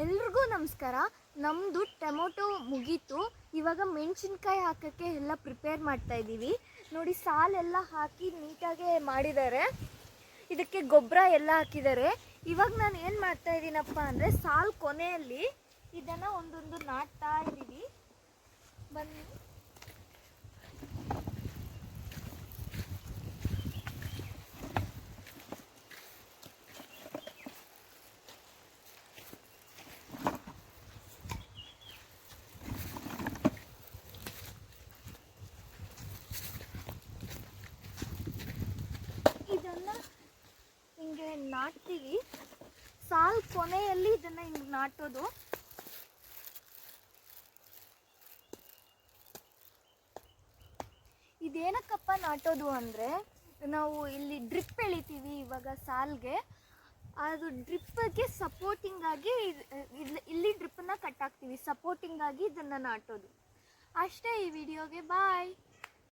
ಎಲ್ರಿಗೂ ನಮಸ್ಕಾರ. ನಮ್ಮದು ಟೊಮೊಟೊ ಮುಗೀತು. ಇವಾಗ ಮೆಣಸಿನ್ಕಾಯಿ ಹಾಕೋಕ್ಕೆ ಎಲ್ಲ ಪ್ರಿಪೇರ್ ಮಾಡ್ತಾ ಇದ್ದೀವಿ. ನೋಡಿ, ಸಾಲೆಲ್ಲ ಹಾಕಿ ನೀಟಾಗೆ ಮಾಡಿದ್ದಾರೆ. ಇದಕ್ಕೆ ಗೊಬ್ಬರ ಎಲ್ಲ ಹಾಕಿದ್ದಾರೆ. ಇವಾಗ ನಾನು ಏನು ಮಾಡ್ತಾ ಇದ್ದೀನಪ್ಪ ಅಂದರೆ, ಸಾಲು ಕೊನೆಯಲ್ಲಿ ಇದನ್ನು ಒಂದೊಂದು ನಾಟ್ತಾ ಇದ್ದೀವಿ. ಬನ್ನಿ ಇದನ್ನ ಹಿಂಗೆ ನಾಟ್ತೀವಿ. ಸಾಲ್ ಕೊನೆಯಲ್ಲಿ ಇದನ್ನ ಹಿಂಗೆ ನಾಟೋದು. ಇದೇನಕ್ಕಪ್ಪ ನಾಟೋದು ಅಂದರೆ, ನಾವು ಇಲ್ಲಿ ಡ್ರಿಪ್ ಎಳಿತೀವಿ ಇವಾಗ ಸಾಲ್ಗೆ. ಅದು ಡ್ರಿಪ್ಗೆ ಸಪೋರ್ಟಿಂಗ್ ಆಗಿ ಇಲ್ಲಿ ಡ್ರಿಪ್ಪನ್ನ ಕಟ್ ಹಾಕ್ತೀವಿ. ಸಪೋರ್ಟಿಂಗ್ ಆಗಿ ಇದನ್ನ ನಾಟೋದು. ಅಷ್ಟೇ ಈ ವಿಡಿಯೋಗೆ. ಬಾಯ್